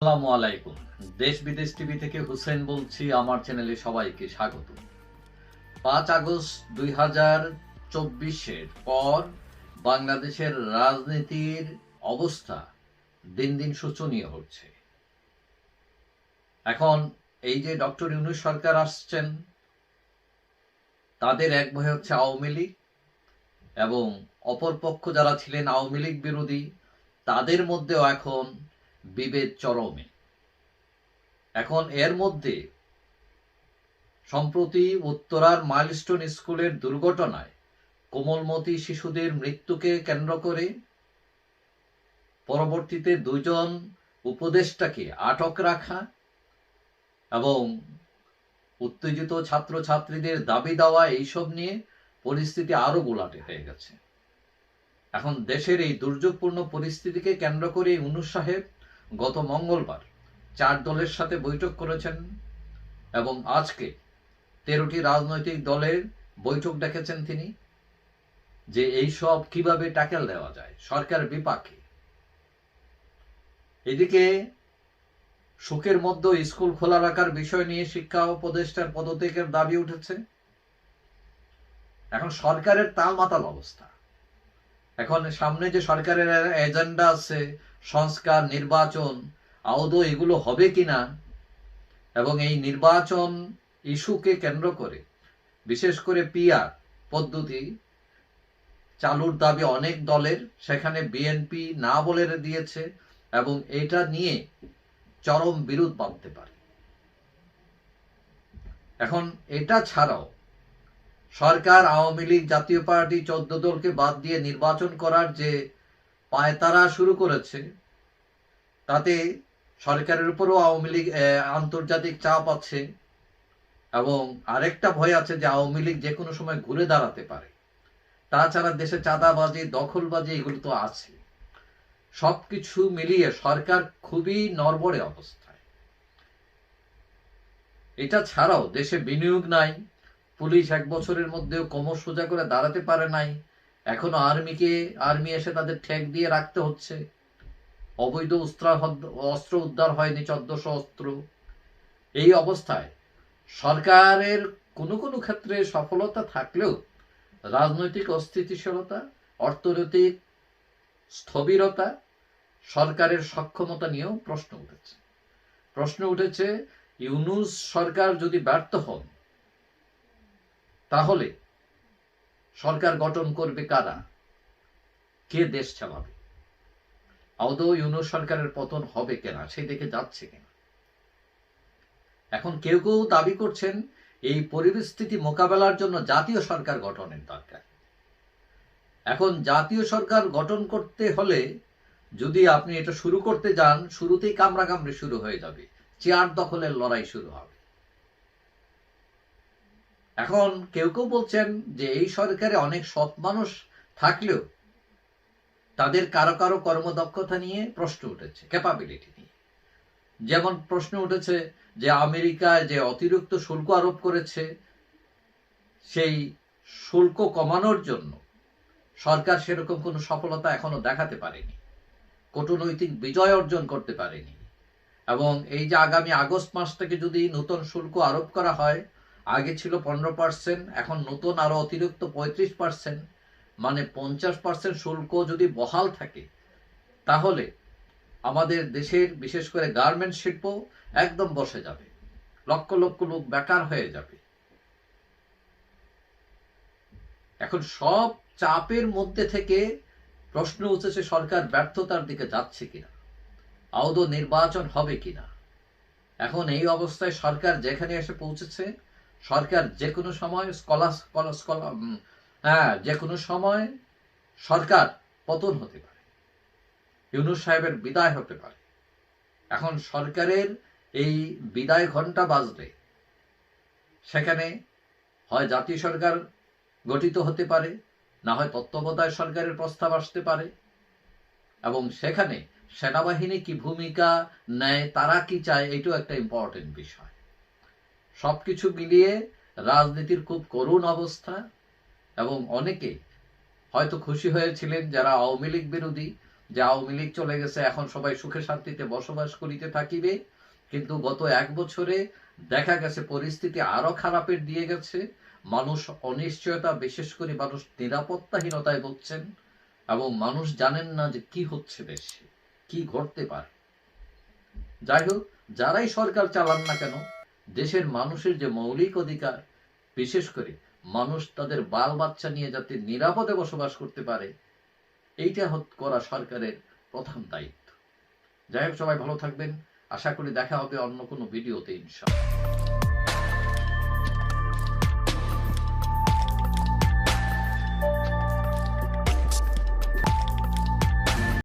আসসালামু আলাইকুম। দেশ বিদেশ টিভি থেকে হুসেন বলছি, আমার চ্যানেলে সবাইকে স্বাগত। পাঁচ আগস্ট দুই হাজার চব্বিশের পর বাংলাদেশের রাজনীতির অবস্থা দিন দিন শোচনীয় হচ্ছে। এখন এই যে ডক্টর ইউনুস সরকার আসছেন, তাদের এক ভয় হচ্ছে আওয়ামী লীগ এবং অপরপক্ষ যারা ছিলেন আওয়ামী লীগ বিরোধী, তাদের মধ্যেও এখন বিভেদ চরমে এখন এর মধ্যে সম্প্রতি উত্তরার মাইলস্টোন স্কুলের দুর্ঘটনায় কোমলমতি শিশুদের মৃত্যুকে কেন্দ্র করে পরবর্তীতে দুজন উপদেষ্টাকে আটক রাখা এবং উত্তেজিত ছাত্রছাত্রীদের দাবি দেওয়া এইসব নিয়ে পরিস্থিতি আরও গোলাটে হয়ে গেছে। এখন দেশের এই দুর্যোগপূর্ণ পরিস্থিতিকে কেন্দ্র করে ইউনুস সাহেব গত মঙ্গলবার চার দলের সাথে বৈঠক করেছেন এবং আজকে তেরোটি রাজনৈতিক দলের বৈঠক ডেকেছেন তিনি যে এই সব কীভাবে ট্যাকেল দেওয়া যায় সরকার বিপাকে। এদিকে সুখের মধ্যে স্কুল খোলা রাখার বিষয় নিয়ে শিক্ষা উপদেষ্টার পদত্যাগের দাবি উঠেছে। এখন সরকারের তাল মাতাল অবস্থা। এখন সামনে যে সরকারের এজেন্ডা আছে সংস্কার, নির্বাচন, আদৌ এগুলো হবে কিনা? এবং এই নির্বাচন ইস্যুকে কেন্দ্র করে, বিশেষ করে পিআর পদ্ধতি, চালুর দাবি অনেক দলের, সেখানে বিএনপি না বলে দিয়েছে এবং এটা নিয়ে চরম বিরোধ বাঁধতে পারে। এখন এটা ছাড়াও সরকার, আওয়ামী লীগ, জাতীয় পার্টি, চোদ্দ দলকে বাদ দিয়ে নির্বাচন করার যে পায়তারা শুরু করেছে। তাতে সরকারের উপরও আওয়ামী লীগ আন্তর্জাতিক চাপ আছে এবং আরেকটা ভয় আছে যে আওয়ামী লীগ যে কোনো সময় ঘুরে দাঁড়াতে পারে। তাছাড়া দেশে চাঁদাবাজি, দখলবাজি এগুলো তো আছে। সবকিছু মিলিয়ে সরকার খুবই নরবরে অবস্থায়। এটা ছাড়াও দেশে বিনিয়োগ নাই, পুলিশ এক বছরের মধ্যেও কোমর সোজা করে দাঁড়াতে পারে নাই এখনও আর্মিকে, আর্মি এসে তাদের ঠেক দিয়ে রাখতে হচ্ছে। অবৈধ অস্ত্র উদ্ধার হয়নি চোদ্দশো অস্ত্র। এই অবস্থায় সরকারের কোনো কোনো ক্ষেত্রে সফলতা থাকলেও রাজনৈতিক অস্থিতিশীলতা, অর্থনৈতিক স্থবিরতা সরকারের সক্ষমতা নিয়েও প্রশ্ন উঠেছে। প্রশ্ন উঠেছে, ইউনুস সরকার যদি ব্যর্থ হন, তাহলে সরকার গঠন করবে কারা? কে দেশ চালাবে? আদৌ ইউনুস সরকারের পতন হবে কেনা, সেই দিকে যাচ্ছে কিনা? এখন কেউ কেউ দাবি করছেন এই পরিস্থিতি মোকাবেলার জন্য জাতীয় সরকার গঠনের দরকার। এখন জাতীয় সরকার গঠন করতে হলে যদি আপনি এটা শুরু করতে যান, শুরুতেই কামড়াকামড়ি শুরু হয়ে যাবে। চেয়ার দখলের লড়াই শুরু হবে। এখন কেউ কেউ বলছেন যে এই সরকারে অনেক সৎ মানুষ থাকলেও তাদের কারও কারও কর্মদক্ষতা নিয়ে প্রশ্ন উঠেছে ক্যাপাবিলিটি নিয়ে। যেমন প্রশ্ন উঠেছে যে আমেরিকায় যে অতিরিক্ত শুল্ক আরোপ করেছে, সেই শুল্ক কমানোর জন্য সরকার সেরকম কোনো সফলতা এখনও দেখাতে পারেনি, কূটনৈতিক বিজয় অর্জন করতে পারেনি। এবং এই যে আগামী আগস্ট মাস থেকে যদি নতুন শুল্ক আরোপ করা হয় আগে ছিল পনেরো পার্সেন্ট এখন নতুন আরও অতিরিক্ত পঁয়ত্রিশ পার্সেন্ট মানে পঞ্চাশ পার্সেন্ট শুল্ক যদি বহাল থাকে, তাহলে আমাদের দেশের বিশেষ করে গার্মেন্ট শিল্প একদম বসে যাবে। লক্ষ লক্ষ লোক বেকার হয়ে যাবে। এখন সব চাপের মধ্যে থেকে প্রশ্ন উঠেছে, সরকার ব্যর্থতার দিকে যাচ্ছে কিনা? আদৌ নির্বাচন হবে কিনা? এখন এই অবস্থায় সরকার যেখানে এসে পৌঁছেছে সরকার যে কোনো সময় স্কলার স্কলার হ্যাঁ যে কোনো সময় সরকার পতন হতে পারে। ইউনুস সাহেবের বিদায় হতে পারে। এখন সরকারের এই বিদায় ঘণ্টা বাজলে সেখানে হয় জাতীয় সরকার গঠিত হতে পারে, না হয় তত্ত্বাবধায়ক সরকারের প্রস্তাব আসতে পারে। এবং সেখানে সেনাবাহিনী কি ভূমিকা নেয়, তারা কি চায় এটাও একটা ইম্পর্টেন্ট বিষয়। সবকিছু মিলিয়ে রাজনীতির খুব করুণ অবস্থা এবং অনেকে হয়তো খুশি হয়েছিলেন যারা আওয়ামী লীগ বিরোধী, যে আওয়ামী লীগ চলে গেছে, এখন সবাই সুখে শান্তিতে বসবাস করিতে থাকিবে। কিন্তু গত এক বছরে দেখা গেছে পরিস্থিতি আরও খারাপের দিয়ে গেছে। মানুষ অনিশ্চয়তা, বিশেষ করে মানুষ নিরাপত্তাহীনতায় ভুগছেন এবং মানুষ জানেন না যে কি হচ্ছে দেশে, কি ঘটতে পারে। যাই হোক, যারাই সরকার চালান না কেন দেশের মানুষের যে মৌলিক অধিকার, বিশেষ করে মানুষ তাদের বাল বাচ্চা নিয়ে যাতে নিরাপদে বসবাস করতে পারে, এইটা করা সরকারের প্রধান দায়িত্ব। যাই হোক, সবাই ভালো থাকবেন। আশা করি দেখা হবে অন্য কোনো ভিডিওতে, ইনশাআল্লাহ।